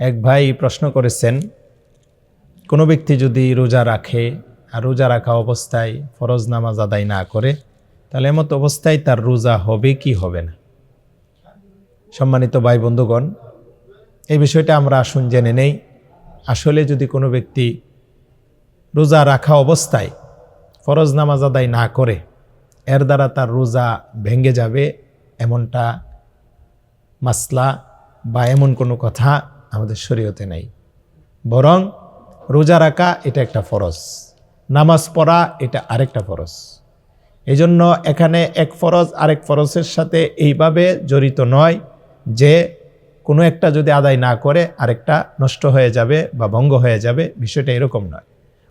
এক ভাই প্রশ্ন করেছেন, কোনো ব্যক্তি যদি রোজা রাখে আর রোজা রাখা অবস্থায় ফরজ নামাজ আদায় না করে, তাহলে এমত অবস্থায় তার রোজা হবে কি হবে না? সম্মানিত ভাই বন্ধুগণ, এই বিষয়টা আমরা আসুন জেনে নেই। আসলে যদি কোনো ব্যক্তি রোজা রাখা অবস্থায় ফরজ নামাজ আদায় না করে, এর দ্বারা তার রোজা ভেঙে যাবে এমনটা মাসলা বা এমন কোনো কথা আমাদের শরীয়তে নেই। বরং রোজা রাখা এটা একটা ফরজ। নামাজ পড়া এটা আরেকটা ফরজ। এই জন্য এখানে এক ফরজ আরেক ফরজের সাথে এইভাবে জড়িত নয় যে কোনো একটা যদি আদায় না করে আরেকটা নষ্ট হয়ে যাবে বা ভঙ্গ হয়ে যাবে, বিষয়টা এরকম নয়।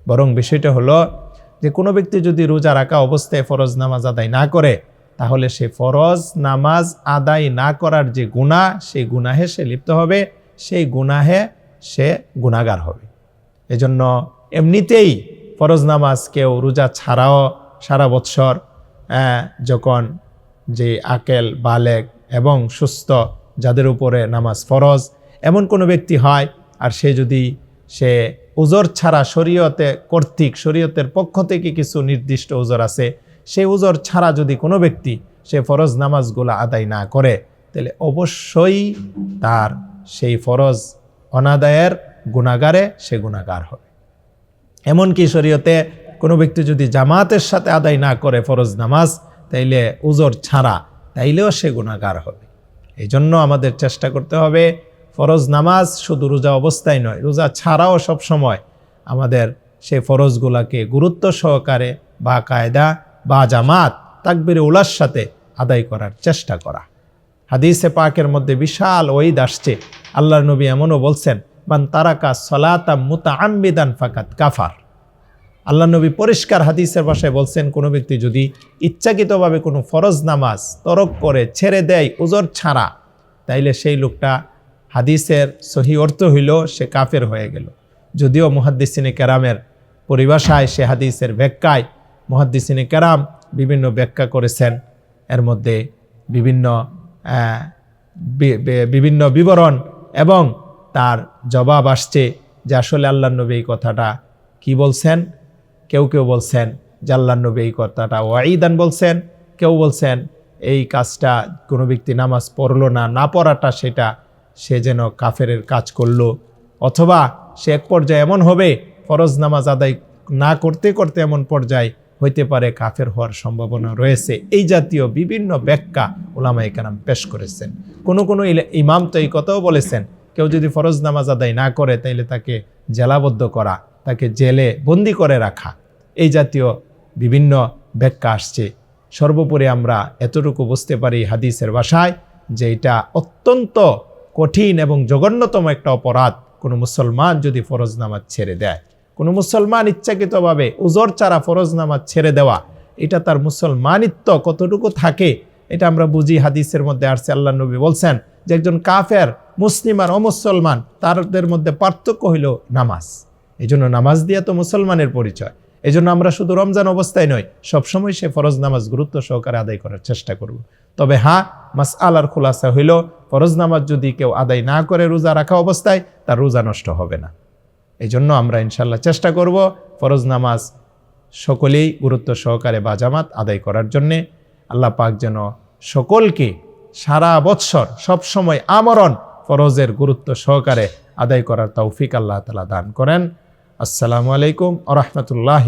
বরং বিষয়টা হলো যে কোনো ব্যক্তি যদি রোজা রাখা অবস্থায় ফরজ নামাজ আদায় না করে, তাহলে সে ফরজ নামাজ আদায় না করার যে গুণা সেই গুনাহে সে লিপ্ত হবে। সেই গুনাহে সে গুণাগার হবে। এজন্য এমনিতেই ফরজ নামাজ কেউ রোজা ছাড়াও সারা বৎসর যখন যে আকেল, বালেক এবং সুস্থ যাদের উপরে নামাজ ফরজ, এমন কোনো ব্যক্তি হয়, আর সে যদি সে উজর ছাড়া শরীয়তে কর্তৃক, শরীয়তের পক্ষ থেকে কিছু নির্দিষ্ট উজর আছে, সেই উজর ছাড়া যদি কোনো ব্যক্তি সে ফরজ নামাজগুলো আদায় না করে, তাহলে অবশ্যই তার সেই ফরজ অনাদায়ের গুণাগারে সে গুণাগার হবে। এমনকি শরীয়তে কোনো ব্যক্তি যদি জামাতের সাথে আদায় না করে ফরজ নামাজ, তাইলে উজর ছাড়া তাইলেও সে গুণাগার হবে। এই জন্য আমাদের চেষ্টা করতে হবে ফরজ নামাজ শুধু রোজা অবস্থায় নয়, রোজা ছাড়াও সব সময় আমাদের সেই ফরজগুলাকে গুরুত্ব সহকারে বা কায়দা বা জামাত, তাকবিরে উলার সাথে আদায় করার চেষ্টা করা। হাদিসে পাকের মধ্যে বিশাল ওইদ আসছে। আল্লাহর নবী এমনও বলছেন, মান তারাকা সলাতা মুতা আম্বিদান ফাকাত কাফার। আল্লাহ নবী পরিষ্কার হাদিসের ভাষায় বলছেন, কোনো ব্যক্তি যদি ইচ্ছাকৃতভাবে কোনো ফরজ নামাজ তরক করে, ছেড়ে দেয়, উজর ছাড়া, তাইলে সেই লোকটা হাদিসের সহি অর্থ হইল সে কাফের হয়ে গেল। যদিও মুহাদ্দিসিনে কেরামের পরিভাষায় সে হাদিসের ব্যাখ্যায় মুহাদ্দিসিনে কেরাম বিভিন্ন ব্যাখ্যা করেছেন। এর মধ্যে বিভিন্ন বিভিন্ন বিবরণ এবং তার জবাব আসছে যে আসলে আল্লাহ নবী এই কথাটা কি বলছেন? কেউ কেউ বলছেন যে আল্লাহ নবী এই কথাটা ওয়াইদান বলছেন। কেউ বলছেন এই কাজটা কোনো ব্যক্তি নামাজ পড়ল না না পড়াটা সেটা সে যেন কাফের কাজ করল। অথবা সে এক পর্যায়ে এমন হবে, ফরজ নামাজ আদায় না করতে করতে এমন পর্যায়ে হইতে পারে, কাফের হওয়ার সম্ভাবনা রয়েছে। এই জাতীয় বিভিন্ন ব্যাখ্যা ওলামাই কালাম পেশ করেছেন। কোনো কোনো ইমাম তো এই কথাও বলেছেন, কেউ যদি ফরজ নামাজ আদায় না করে, তাইলে তাকে জেলাবদ্ধ করা, তাকে জেলে বন্দি করে রাখা। এই জাতীয় বিভিন্ন ব্যাখ্যা আসছে। সর্বোপরি আমরা এতটুকু বুঝতে পারি হাদিসের ভাষায় যে এটা অত্যন্ত কঠিন এবং জঘন্যতম একটা অপরাধ কোনো মুসলমান যদি ফরজ নামাজ ছেড়ে দেয়। কোনো মুসলমান ইচ্ছাকৃতভাবে উজর ছাড়া ফরজ নামাজ ছেড়ে দেওয়া, এটা তার মুসলমানিত্ব কতটুকু থাকে, এটা আমরা বুঝি হাদিসের মধ্যে আসছে। আল্লাহ নবী বলছেন যে একজন কাফের, মুসলিম আর অমুসলমান, তাদের মধ্যে পার্থক্য হইল নামাজ। এই জন্য নামাজ দিয়ে তো মুসলমানের পরিচয়। এই জন্য আমরা শুধু রমজান অবস্থায় নয় সবসময় সে ফরজ নামাজ গুরুত্ব সহকারে আদায় করার চেষ্টা করব। তবে হ্যাঁ মাস আলার খোলাসা হইল, ফরজ নামাজ যদি কেউ আদায় না করে রোজা রাখা অবস্থায়, তার রোজা নষ্ট হবে না। এই জন্য আমরা ইনশাল্লাহ চেষ্টা করব ফরজ নামাজ সকলেই গুরুত্ব সহকারে বা জামাত আদায় করার জন্যে। আল্লাহ পাক যেন সকলকে সারা বৎসর সবসময় আমরণ ফরজের গুরুত্ব সহকারে আদায় করার তৌফিক আল্লাহ তালা দান করেন। আসসালামু আলাইকুম আ রহমতুল্লাহ